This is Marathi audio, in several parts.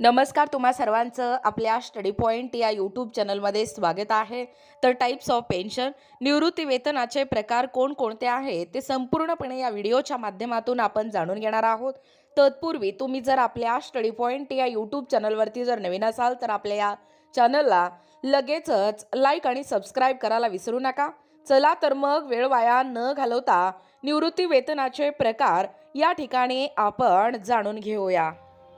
नमस्कार तुम्हा सर्वांचं आपल्या स्टडी पॉईंट या यूट्यूब चॅनलमध्ये स्वागत आहे. तर टाईप्स ऑफ पेन्शन निवृत्ती वेतनाचे प्रकार कोणकोणते आहेत ते संपूर्णपणे या व्हिडिओच्या माध्यमातून आपण जाणून घेणार आहोत. तत्पूर्वी तुम्ही जर आपल्या स्टडी पॉईंट या यूट्यूब चॅनलवरती जर नवीन असाल तर आपल्या या चॅनलला लगेचच लाईक आणि सबस्क्राईब करायला विसरू नका. चला तर मग वेळ वाया न घालवता निवृत्ती वेतनाचे प्रकार या ठिकाणी आपण जाणून घेऊया.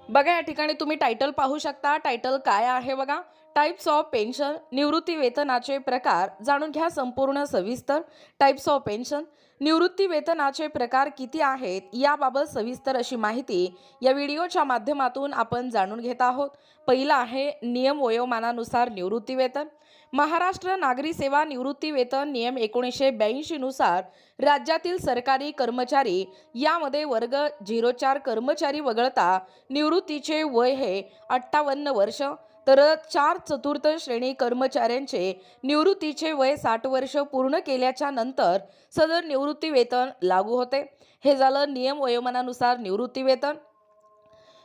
बघा या ठिकाणी तुम्ही टायटल पाहू शकता. टायटल काय आहे बघा? टाईप्स ऑफ पेन्शन निवृत्ती वेतनाचे प्रकार जाणून घ्या संपूर्ण सविस्तर. टाईप्स ऑफ पेन्शन निवृत्ती वेतनाचे प्रकार किती आहेत याबाबत सविस्तर अशी माहिती या व्हिडिओच्या माध्यमातून आपण जाणून घेत आहोत. पहिला आहे नियम वयोमानानुसार निवृत्ती वेतन महाराष्ट्र नागरी सेवा निवृत्ती वेतन नियम एकोणीसशे ब्याऐंशीनुसार राज्यातील सरकारी कर्मचारी यामध्ये वर्ग झिरो चार कर्मचारी वगळता निवृत्तीचे वय हे अठ्ठावन्न वर्ष तर चार चतुर्थ श्रेणी कर्मचाऱ्यांचे निवृत्तीचे वय साठ वर्ष पूर्ण केल्याच्यानंतर सदर निवृत्ती वेतन लागू होते. हे झालं नियम वयोमानानुसार निवृत्ती वेतन.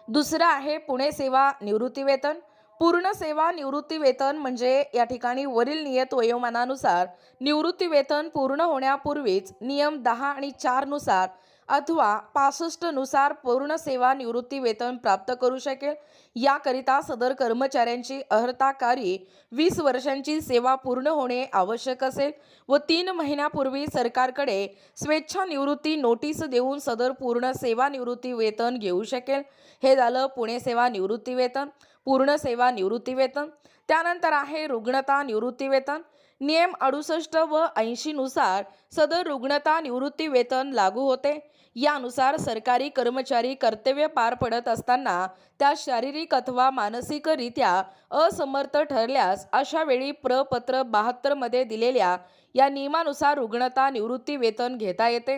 दुसरं आहे पुणे सेवा निवृत्ती वेतन. पूर्ण सेवा निवृत्ती वेतन म्हणजे या ठिकाणी वरील नियत वयोमानानुसार निवृत्ती वेतन पूर्ण होण्यापूर्वीच नियम दहा आणि चारनुसार अथवा पासष्टनुसार पूर्ण सेवा निवृत्ती वेतन प्राप्त करू शकेल. याकरिता सदर कर्मचाऱ्यांची अर्हताकारी वीस वर्षांची सेवा पूर्ण होणे आवश्यक असेल व तीन महिन्यापूर्वी सरकारकडे स्वेच्छा निवृत्ती नोटीस देऊन सदर पूर्ण सेवा निवृत्ती वेतन घेऊ शकेल. हे झालं पुणे सेवा निवृत्ती वेतन पूर्ण सेवा निवृत्ती वेतन. त्यानंतर आहे रुग्णता निवृत्ती वेतन. नियम अडुसष्ट व ऐंशीनुसार सदर रुग्णता निवृत्ती वेतन लागू होते. यानुसार सरकारी कर्मचारी कर्तव्य पार पडत असताना त्या शारीरिक अथवा मानसिकरित्या असमर्थ ठरल्यास अशा वेळी प्रपत्र बहात्तरमध्ये दिलेल्या या नियमानुसार रुग्णता निवृत्ती वेतन घेता येते.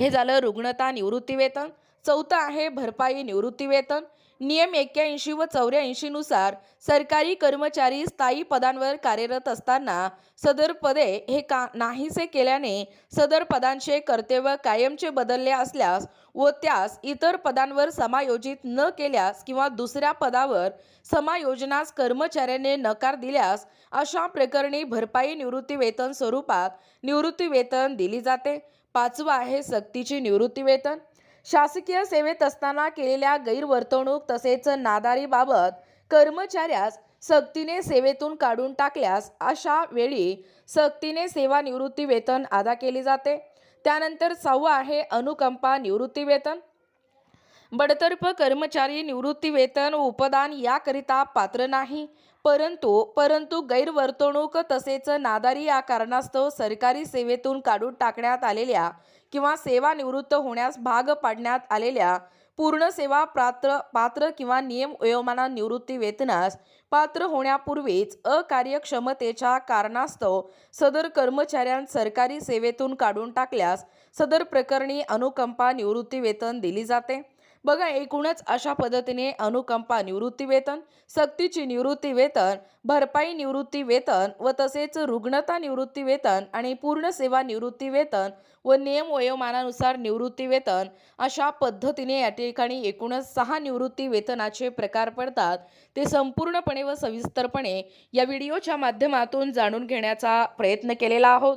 हे झालं रुग्णता निवृत्ती वेतन. चौथं आहे भरपाई निवृत्ती वेतन. नियम एक्क्याऐंशी व चौऱ्याऐंशीनुसार सरकारी कर्मचारी स्थायी पदांवर कार्यरत असताना सदर पदे हे का नाहीसे केल्याने सदर पदांचे कर्तव्य कायमचे बदलले असल्यास व त्यास इतर पदांवर समायोजित न केल्यास किंवा दुसऱ्या पदावर समायोजनास कर्मचाऱ्याने नकार दिल्यास अशा प्रकरणी भरपाई निवृत्तीवेतन स्वरूपात निवृत्तीवेतन दिली जाते. पाचवं आहे सक्तीची निवृत्तीवेतन शासकीय सेवेत असताना केलेल्या गैरवर्तणूक तसेच नादारीबाबत कर्मचाऱ्यास सक्तीने सेवेतून काढून टाकल्यास अशा वेळी सक्तीने सेवानिवृत्ती वेतन अदा केले जाते. त्यानंतर सहावं आहे अनुकंपा निवृत्ती वेतन. बडतर्फ कर्मचारी निवृत्ती वेतन उपदान याकरिता पात्र नाही. परंतु परंतु गैरवर्तणूक तसेच नादारी या कारणास्तव सरकारी सेवेतून काढून टाकण्यात आलेल्या किंवा सेवानिवृत्त होण्यास भाग पाडण्यात आलेल्या पूर्ण सेवा पात्र पात्र किंवा नियम वयोमाना निवृत्ती वेतनास पात्र होण्यापूर्वीच अकार्यक्षमतेच्या कारणास्तव सदर कर्मचाऱ्यांस सरकारी सेवेतून काढून टाकल्यास सदर प्रकरणी अनुकंपा निवृत्ती वेतन दिली जाते. बघा एकूणच अशा पद्धतीने अनुकंपा निवृत्ती वेतन सक्तीची निवृत्ती वेतन भरपाई निवृत्ती वेतन व तसेच रुग्णता निवृत्ती वेतन आणि पूर्ण सेवा निवृत्ती वेतन व नियम वयोमानानुसार निवृत्ती वेतन अशा पद्धतीने या ठिकाणी एकूणच सहा निवृत्ती वेतनाचे प्रकार पडतात. ते संपूर्णपणे व सविस्तरपणे या व्हिडिओच्या माध्यमातून जाणून घेण्याचा प्रयत्न केलेला आहोत.